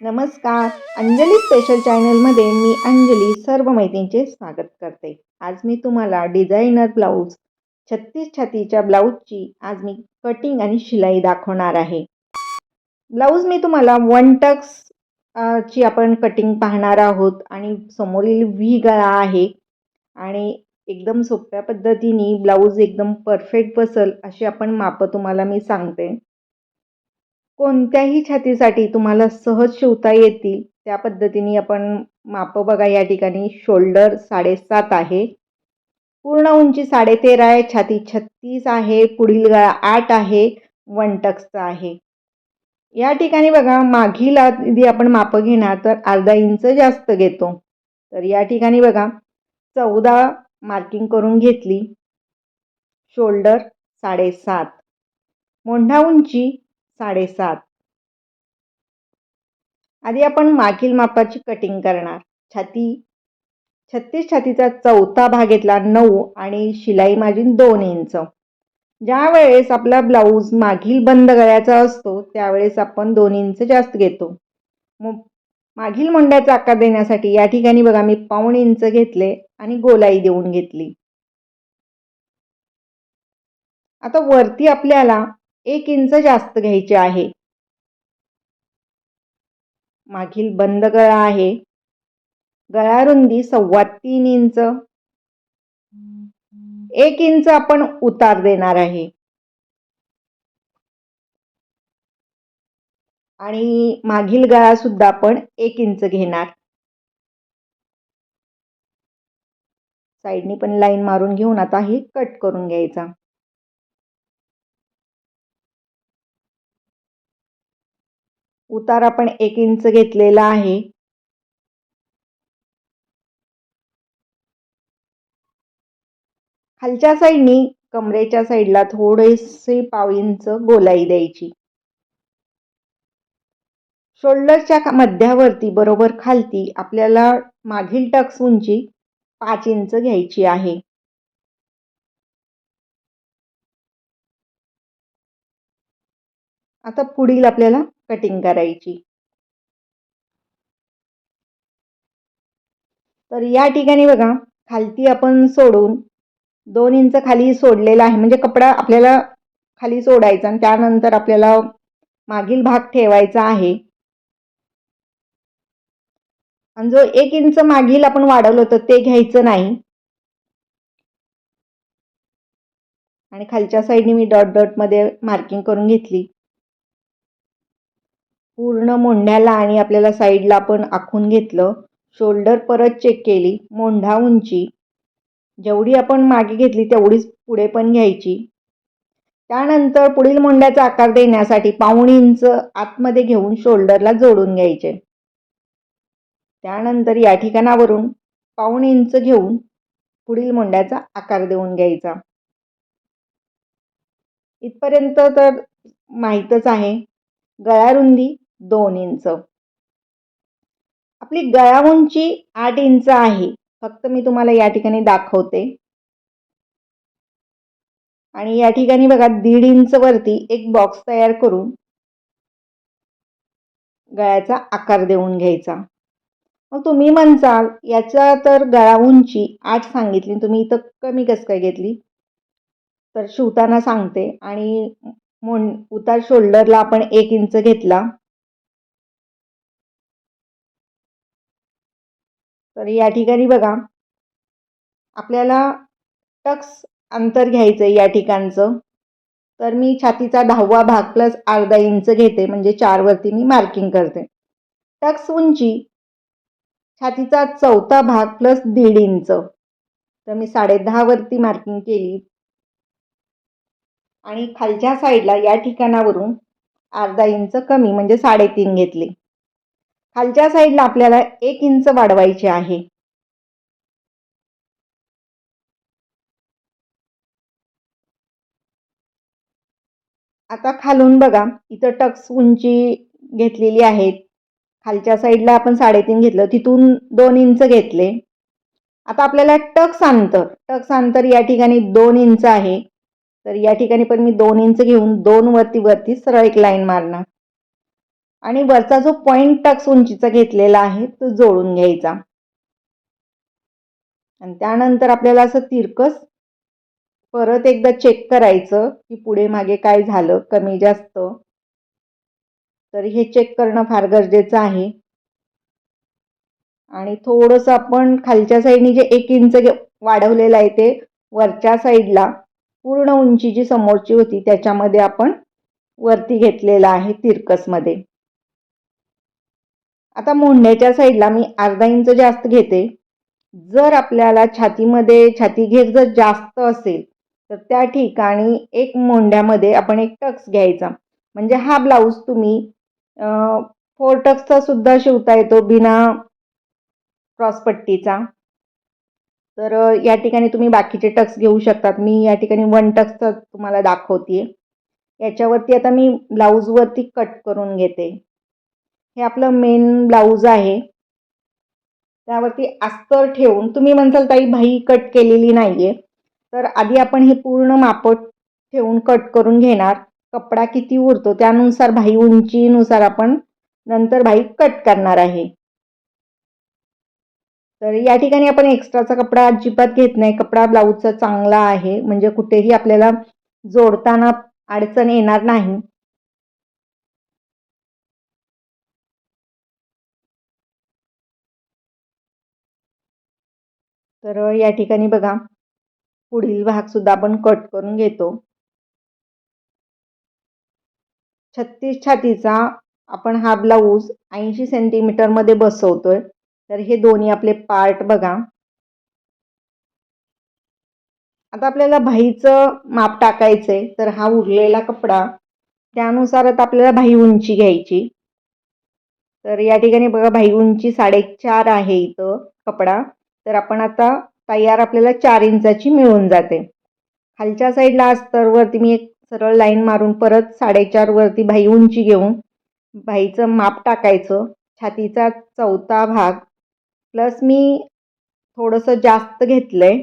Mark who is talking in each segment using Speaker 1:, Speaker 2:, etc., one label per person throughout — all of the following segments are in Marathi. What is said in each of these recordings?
Speaker 1: नमस्कार. अंजली स्पेशल चॅनलमध्ये मी अंजली सर्व मैत्रींचे स्वागत करते. आज मी तुम्हाला डिझायनर ब्लाऊज छत्तीस छातीच्या ब्लाऊजची आज मी कटिंग आणि शिलाई दाखवणार आहे. ब्लाऊज मी तुम्हाला वन टक्स ची आपण कटिंग पाहणार आहोत आणि समोरील व्ही गळा आहे. आणि एकदम सोप्या पद्धतीने ब्लाऊज एकदम परफेक्ट बसल अशी आपण मापं तुम्हाला मी सांगते. कोणत्याही छातीसाठी तुम्हाला सहज शिवता येतील त्या पद्धतीने आपण मापं बघा या ठिकाणी. शोल्डर साडेसात आहे. पूर्ण उंची साडेतेरा आहे. छाती छत्तीस आहे. पुढील गळा आठ आहे. वन टक्सचा आहे. या ठिकाणी बघा मागील आधी आपण मापं घेणार तर अर्धा इंच जास्त घेतो. तर या ठिकाणी बघा चौदा मार्किंग करून घेतली. शोल्डर साडेसात. मोंढा उंची साडेसात. आधी आपण मागील मापाची कटिंग करणार. छाती. छत्तीस छातीचा चौथा भाग घेतला नऊ आणि शिलाई मार्जिन दोन इंच. ज्या वेळेस आपला ब्लाऊज मागील बंद गळ्याचा असतो त्यावेळेस आपण दोन इंच जास्त घेतो. मग मागील मोंड्याचा आकार देण्यासाठी या ठिकाणी बघा मी पाऊण इंच घेतले आणि गोलाई देऊन घेतली. आता वरती आपल्याला एक इंच जास्त घ्यायचे आहे. मागील बंद गळा आहे. गळा रुंदी सव्वा तीन इंच. एक इंच आपण उतार देणार आहे. आणि मागील गळा सुद्धा आपण एक इंच घेणार. साईडनी पण लाईन मारून घेऊन आता हे कट करून घ्यायचा. उतार आपण एक इंच घेतलेला आहे. खालच्या साईडनी कमरेच्या साईडला थोडेसे पाव इंच गोलाई द्यायची. शोल्डरच्या मध्यावरती बरोबर खालती आपल्याला मागील टक्स उंची पाच इंच घ्यायची आहे. आता पुढील आपल्याला कटिंग करायची. तर या ठिकाणी बघा खालती आपण सोडून दोन इंच खाली सोडलेला आहे. म्हणजे कपडा आपल्याला खाली सोडायचा आणि त्यानंतर आपल्याला मागील भाग ठेवायचा आहे. आणि जो एक इंच मागील आपण वाढवलं होतं ते घ्यायचं नाही. आणि खालच्या साईडने मी डॉट डॉटमध्ये मार्किंग करून घेतली. पूर्ण मोंढ्याला आणि आपल्याला साईडला आपण आखून घेतलं. शोल्डर परत चेक केली. मोंढा उंची. जेवढी आपण मागे घेतली तेवढीच पुढे पण घ्यायची. त्यानंतर पुढील मोंढ्याचा आकार देण्यासाठी पाऊण इंच आतमध्ये घेऊन शोल्डरला जोडून घ्यायचे. त्यानंतर या ठिकाणावरून पाऊण इंच घेऊन पुढील मोंढ्याचा आकार देऊन घ्यायचा. इथपर्यंत तर माहीतच आहे. गळ्यारुंदी रुंदी दोन इंच. आपली गळा उंची आठ इंच आहे. फक्त मी तुम्हाला या ठिकाणी दाखवते. आणि या ठिकाणी बघा दीड इंच वरती एक बॉक्स तयार करून गळ्याचा आकार देऊन घ्यायचा. मग तुम्ही म्हणसाल याचा तर गळा उंची आठ सांगितली तुम्ही इथं कमी कसं काय घेतली? तर शिवताना सांगते. आणि मोन उतार शोल्डरला आपण एक इंच घेतला. तर या ठिकाणी बघा. आपल्याला टक्स अंतर घ्यायचं आहे या ठिकाणचं. तर मी छातीचा दहावा भाग प्लस अर्धा इंच घेते म्हणजे चारवरती मी मार्किंग करते. टक्स उंची छातीचा चौथा भाग प्लस दीड इंच. तर मी साडे दहावरती मार्किंग केली. आणि खालच्या साईडला या ठिकाणावरून अर्धा इंच कमी म्हणजे साडेतीन घेतली. खालच्या साईडला आपल्याला एक इंच वाढवायचे आहे. आता खालून बघा इथं टक्स उंची घेतलेली आहे. खालच्या साईडला आपण साडेतीन घेतलं तिथून दोन इंच घेतले. आता आपल्याला टक्स अंतर टक्स अंतर या ठिकाणी दोन इंच आहे. तर या ठिकाणी पण मी दोन इंच घेऊन दोन वरती वरती सरळ एक लाईन मारणार. आणि वरचा जो पॉइंट टक्स उंचीचा घेतलेला आहे तो जोडून घ्यायचा. आणि त्यानंतर आपल्याला असं तिरकस परत एकदा चेक करायचं की पुढे मागे काय झालं कमी जास्त. तर हे चेक करणं फार गरजेचं आहे. आणि थोडंसं आपण खालच्या साईडने जे एक इंच वाढवलेलं आहे ते वरच्या साईडला पूर्ण उंची जी समोरची होती त्याच्यामध्ये आपण वरती घेतलेला आहे तिरकसमध्ये. आता मोंढ्याच्या साईडला मी अर्धा इंच जास्त घेते. जर आपल्याला छातीमध्ये छाती घेर जर जास्त असेल तर त्या ठिकाणी एक मोंढ्यामध्ये आपण एक टक्स घ्यायचा. म्हणजे हा ब्लाऊज तुम्ही फोर टक्सचा सुद्धा शिवता येतो बिना क्रॉसपट्टीचा तर या ठिकाणी तुम्ही बाकीचे टक्स घेऊ शकतात. मी या ठिकाणी वन टक्सचा तुम्हाला दाखवते याच्यावरती आता मी ब्लाऊजवरती कट करून घेते. हे आपलं मेन ब्लाऊज आहे. त्यावरती अस्तर ठेवून तुम्ही म्हणसाल ताई भाई कट केलेली नाही आहे तर आधी आपण हे पूर्ण मापट ठेवून कट करून घेणार. कपडा किती उरतो त्यानुसार भाई उंचीनुसार आपण नंतर भाई कट करणार आहे. तर या ठिकाणी आपण एक्स्ट्राचा कपडा अजिबात घेत नाही. कपडा ब्लाऊजचा चांगला आहे. म्हणजे कुठेही आपल्याला जोडताना अडचण येणार नाही. तर या ठिकाणी बघा पुढील भाग सुद्धा आपण कट करून घेतो. छत्तीस छातीचा आपण हा ब्लाऊज ऐंशी सेंटीमीटरमध्ये बसवतोय. तर हे दोन्ही आपले पार्ट बघा. आता आपल्याला भाईचं माप टाकायचंय तर हा उरलेला कपडा त्यानुसारच आपल्याला भाई उंची घ्यायची. तर या ठिकाणी बघा भाई उंची साडेचार आहे इथं कपडा. तर आपण आता तयार आपल्याला चार इंचाची मिळून जाते. खालच्या साईडला अस्तरवरती मी एक सरळ लाईन मारून परत साडेचारवरती भाई उंची घेऊन भाईचं माप टाकायचं. छातीचा चौथा भाग. प्लस मी थोडंसं जास्त घेतलं आहे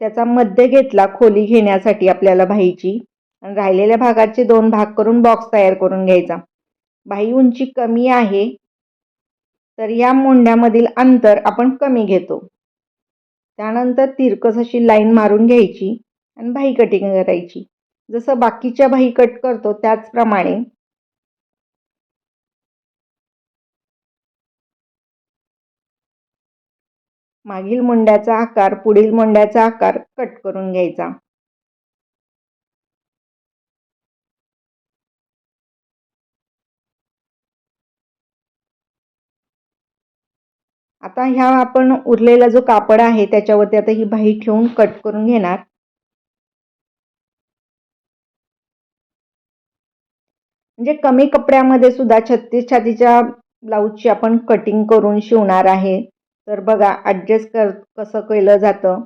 Speaker 1: त्याचा मध्य घेतला खोली घेण्यासाठी आपल्याला भाईची. आणि राहिलेल्या भागाचे दोन भाग करून बॉक्स तयार करून घ्यायचा. भाई उंची कमी आहे. तर या मोंड्यामधील अंतर आपण कमी घेतो. त्यानंतर तिरकस अशी लाईन मारून घ्यायची आणि भाई कटिंग करायची. जसं बाकीच्या भाई कट करतो त्याचप्रमाणे मागील मुंड्याचा आकार पुढील मुंड्याचा आकार कट करून घ्यायचा. आता ह्या आपण उरलेला जो कापड आहे त्याच्यावरती आता ही बाही ठेवून कट करून घेणार. म्हणजे कमी कपड्यामध्ये सुद्धा छत्तीस छातीच्या ब्लाऊजची आपण कटिंग करून शिवणार आहे. तर बघा ॲडजस्ट कर कसं केलं जातं.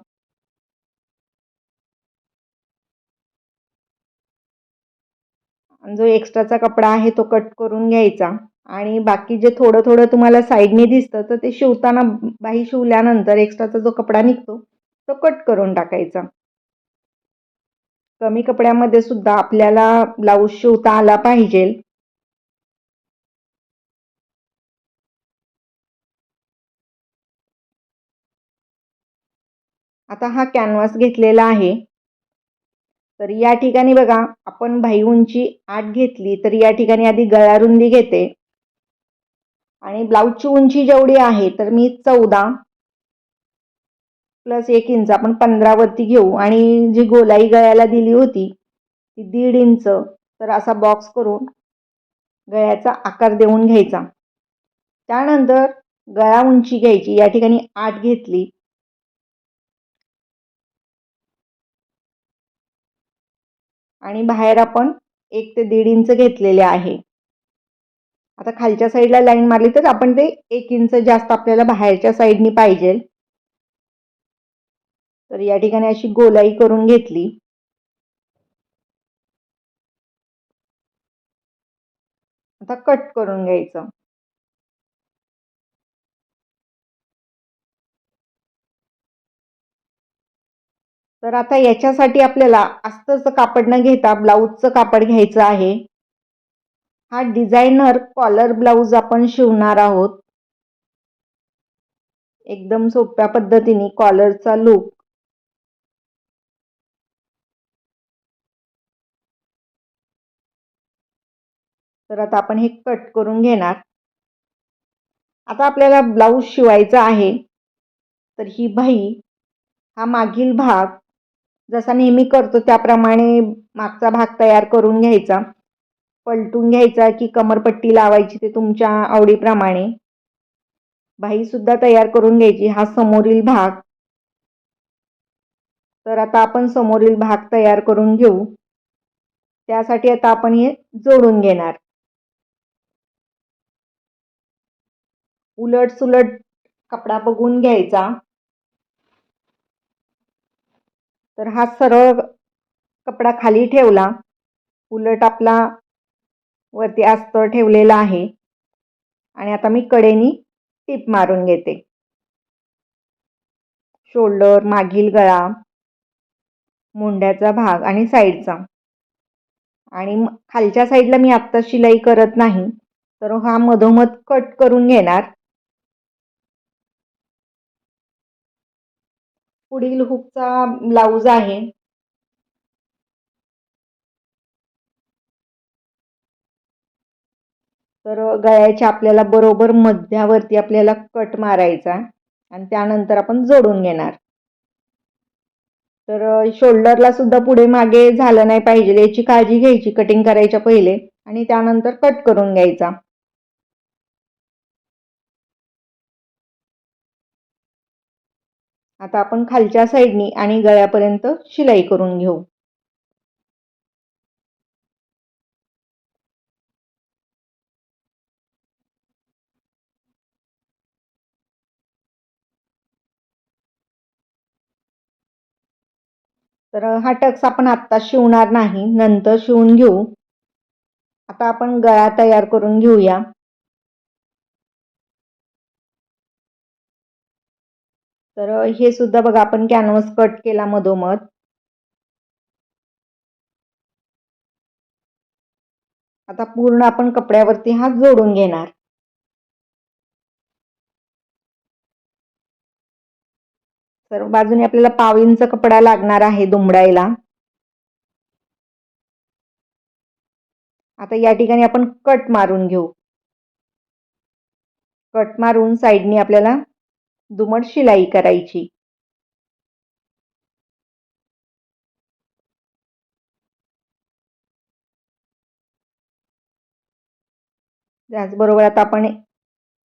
Speaker 1: जो एक्स्ट्राचा कपडा आहे तो कट करून घ्यायचा. आणि बाकी जे थोडं थोडं तुम्हाला साईडने दिसतं तर ते शिवताना बाही शिवल्यानंतर एक्स्ट्राचा जो कपडा निघतो तो कट करून टाकायचा. कमी कपड्यामध्ये सुद्धा आपल्याला ब्लाऊज शिवता आला पाहिजे. आता हा कॅनव्हास घेतलेला आहे. तर या ठिकाणी बघा आपण भाई उंची आठ घेतली तर या ठिकाणी आधी गळारुंदी घेते. आणि ब्लाऊजची उंची जेवढी आहे तर मी चौदा प्लस एक इंच आपण पंधरावरती घेऊ. आणि जी गोलाई गळ्याला दिली होती ती दीड इंच. तर असा बॉक्स करून गळ्याचा आकार देऊन घ्यायचा. त्यानंतर गळा उंची घ्यायची. या ठिकाणी आठ घेतली. आणि बाहेर आपण एक ते दीड इंच घेतलेले आहे. आता खालच्या साईडला लाईन मारली तर आपण ते एक इंच जास्त आपल्याला बाहेरच्या साईडनी पाहिजे. तर या ठिकाणी अशी गोलाई करून घेतली. आता कट करून घ्यायचं. तर आता याच्यासाठी आपल्याला अस्तरचं कापड न घेता ब्लाऊजचं कापड घ्यायचं आहे. हा डिझायनर कॉलर ब्लाऊज आपण शिवणार आहोत. एकदम सोप्या पद्धतीने कॉलरचा लूक. तर आता आपण हे कट करून घेणार. आता आपल्याला ब्लाऊज शिवायचा आहे. तर ही बाई हा मागील भाग जसा नेहमी करतो त्याप्रमाणे मागचा भाग तयार करून घ्यायचा. पलटून घ्यायचा की कमरपट्टी लावायची ते तुमच्या आवडीप्रमाणे. सुद्धा तयार करून घ्यायची हा समोरील भाग. तर आता आपण समोरील भाग तयार करून घेऊ. त्यासाठी आता आपण हे जोडून घेणार. उलट सुलट कपडा बघून घ्यायचा. तर हा सरळ कपडा खाली ठेवला. उलट आपला वरती अस्तर ठेवलेला आहे. आणि आता मी कडेनी टीप मारून घेते. शोल्डर मागील गळा मुंड्याचा भाग आणि साईडचा. आणि खालच्या साईडला मी आत्ता शिलाई करत नाही तर हा मधोमध कट करून घेणार. पुढील हुकचा ब्लाऊज आहे. तर गळ्याच्या आपल्याला बरोबर मध्यावरती आपल्याला कट मारायचा आणि त्यानंतर आपण जोडून घेणार. तर शोल्डरला सुद्धा पुढे मागे झालं नाही पाहिजे. याची काळजी घ्यायची कटिंग करायच्या पहिले आणि त्यानंतर कट करून घ्यायचा. आता आपण खालच्या साईडनी आणि गळ्यापर्यंत शिलाई करून घेऊ. तर हा टक्स आपण आत्ता शिवणार नाही नंतर शिवून घेऊ. आता आपण गळा तयार करून घेऊया. तर हे सुद्धा बघा आपण कॅनव्हस कट केला मधोमध. आता पूर्ण आपण कपड्यावरती हा जोडून घेणार. सर्व बाजूने आपल्याला पाव इंच कपडा लागणार आहे दुमडायला. आता या ठिकाणी आपण कट मारून घेऊ. कट मारून साईडने आपल्याला दुमड शिलाई करायची. त्याचबरोबर आता आपण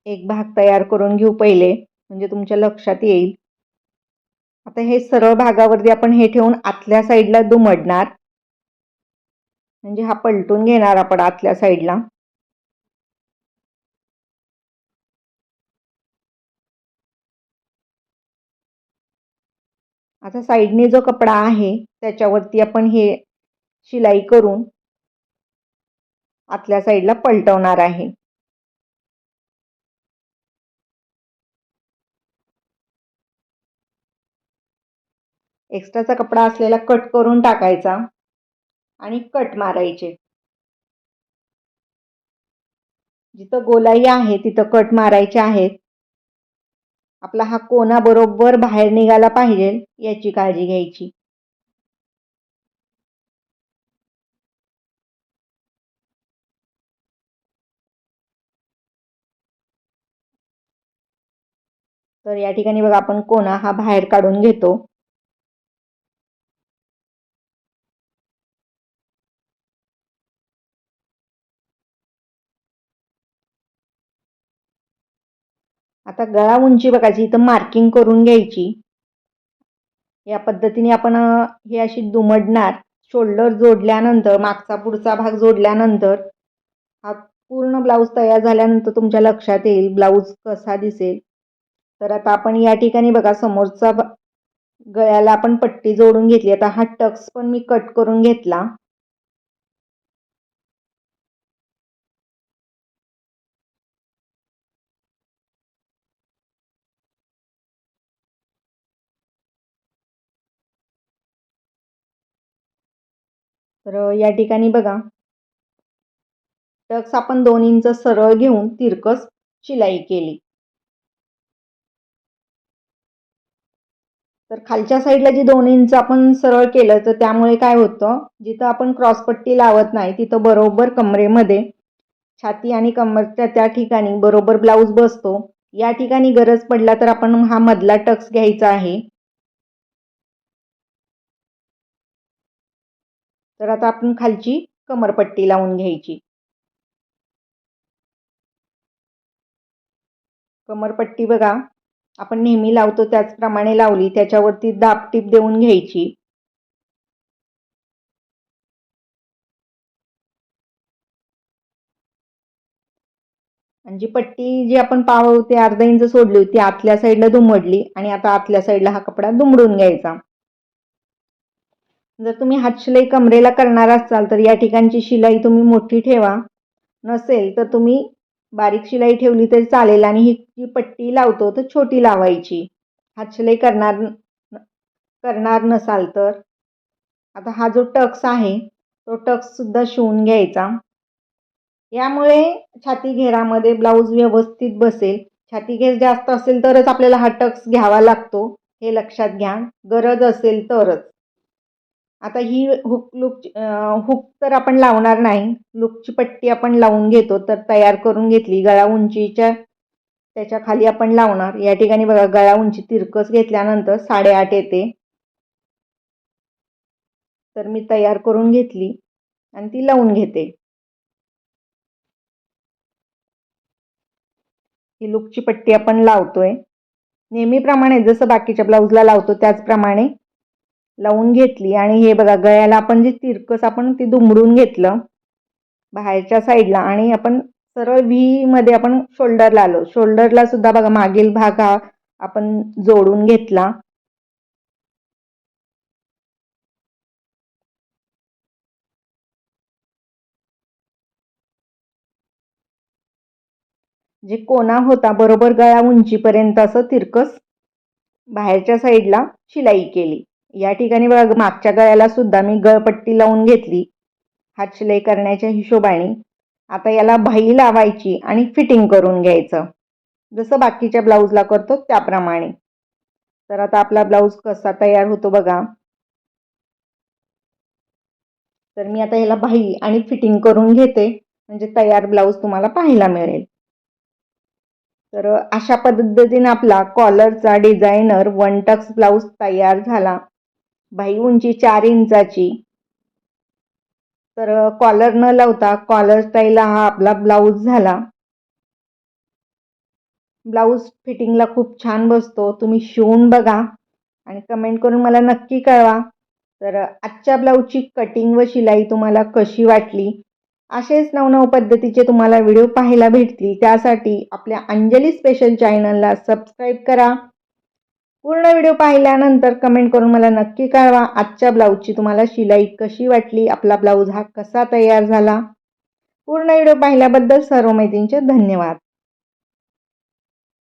Speaker 1: एक भाग तयार करून घेऊ पहिले म्हणजे तुमच्या लक्षात येईल. आता हे सरळ भागावरती आपण हे ठेवून आतल्या साईडला दुमडणार. म्हणजे हा पलटून घेणार आपण आतल्या साईडला. आता साईडने जो कपडा आहे त्याच्यावरती आपण हे शिलाई करून आतल्या साईडला पलटवणार आहे. एक्स्ट्राचा कपडा असलेला कट करून टाकायचा आणि कट मारायचे. जिथं गोलाई आहे तिथं कट मारायचे आहेत. आपला हा कोना बरोबर बाहेर निघाला पाहिजे याची काळजी घ्यायची. तर या ठिकाणी बघा आपण कोना हा बाहेर काढून घेतो. आता गळा उंची बघायची इथं मार्किंग करून घ्यायची. या पद्धतीने आपण हे अशी दुमडणार शोल्डर जोडल्यानंतर मागचा पुढचा भाग जोडल्यानंतर हा पूर्ण ब्लाऊज तयार झाल्यानंतर तुमच्या लक्षात येईल ब्लाऊज कसा दिसेल. तर आता आपण या ठिकाणी बघा समोरचा गळ्याला आपण पट्टी जोडून घेतली. आता हा टक्स पण मी कट करून घेतला. तर या ठिकाणी बघा. टक्स आपण दोन इंच सरळ घेऊन तिरकस शिलाई केली. तर खालच्या साईडला जी दोन इंच आपण सरळ केलं तर त्यामुळे काय होतं? जिथं आपण क्रॉसपट्टी लावत नाही तिथं बरोबर कमरेमध्ये छाती आणि कमरच्या त्या ठिकाणी बरोबर ब्लाऊज बसतो. या ठिकाणी गरज पडला तर आपण हा मधला टक्स घ्यायचा आहे. तर आता आपण खालची कमरपट्टी लावून घ्यायची. कमरपट्टी बघा आपण नेहमी लावतो त्याचप्रमाणे लावली त्याच्यावरती दाबटीप देऊन घ्यायची. आणि जी पट्टी जी आपण पाव ते अर्धा इंच सोडली होती आतल्या साईडला दुमडली आणि आता आतल्या साईडला हा कपडा दुमडून घ्यायचा. जर तुम्ही हातशिलाई कमरेला करणार असाल तर या ठिकाणची शिलाई तुम्ही मोठी ठेवा. नसेल तर तुम्ही बारीक शिलाई ठेवली तरी चालेल आणि ही जी पट्टी लावतो तर छोटी लावायची. हातशिलाई करणार करणार नसाल तर. आता हा जो टक्स आहे तो टक्ससुद्धा शिवून घ्यायचा. यामुळे छाती घेरामध्ये ब्लाऊज व्यवस्थित बसेल. छाती घेर जास्त असेल तरच आपल्याला हा टक्स घ्यावा लागतो. हे लक्षात घ्या. गरज असेल तरच. आता ही हुक लूक हुक तर आपण लावणार नाही. लूकची पट्टी आपण लावून घेतो तर तयार करून घेतली. गळा उंचीच्या त्याच्याखाली आपण लावणार. या ठिकाणी बघा गळा उंची तिरकस घेतल्यानंतर साडेआठ येते. तर मी तयार करून घेतली आणि ती लावून घेते. ही लुकची पट्टी आपण लावतोय. नेहमीप्रमाणे जसं बाकीच्या ब्लाऊजला लावतो त्याचप्रमाणे लावून घेतली. आणि हे बघा गळ्याला आपण जे तिरकस आपण ती दुमडून घेतलं बाहेरच्या साईडला आणि आपण सरळ व्हीमध्ये आपण शोल्डरला आलो. शोल्डरला सुद्धा बघा मागील भाग हा आपण जोडून घेतला. जे कोणा होता बरोबर गळा उंचीपर्यंत असं तिरकस बाहेरच्या साईडला शिलाई केली. या ठिकाणी बघा मागच्या गळ्याला सुद्धा मी गळपट्टी लावून घेतली. हात शिलाई करण्याच्या हिशोबाने. आता याला भाई लावायची आणि फिटिंग करून घ्यायचं. जसं बाकीच्या ब्लाऊजला करतो त्याप्रमाणे. तर आता आपला ब्लाऊज कसा तयार होतो बघा. तर मी आता याला भाई आणि फिटिंग करून घेते. म्हणजे तयार ब्लाऊज तुम्हाला पाहायला मिळेल. तर अशा पद्धतीने आपला कॉलरचा डिझायनर वन टक्स ब्लाऊज तयार झाला. बाई उंची चार इंचाची. तर कॉलर न लावता कॉलर स्टाईल हा आपला ब्लाऊज झाला. ब्लाऊज फिटिंगला खूप छान बसतो. तुम्ही शिवून बघा आणि कमेंट करून मला नक्की कळवा. तर आजच्या ब्लाऊजची कटिंग व शिलाई तुम्हाला कशी वाटली? असेच नवनव पद्धतीचे तुम्हाला व्हिडिओ पाहायला भेटतील. त्यासाठी आपल्या अंजली स्पेशल चॅनलला सबस्क्राईब करा. पूर्ण व्हिडिओ पाहिल्यानंतर कमेंट करून मला नक्की कळवा. आजच्या ब्लाऊजची तुम्हाला शिलाई कशी वाटली? आपला ब्लाऊज हा कसा तयार झाला? पूर्ण व्हिडिओ पाहिल्याबद्दल सर्व मैत्रींचे धन्यवाद.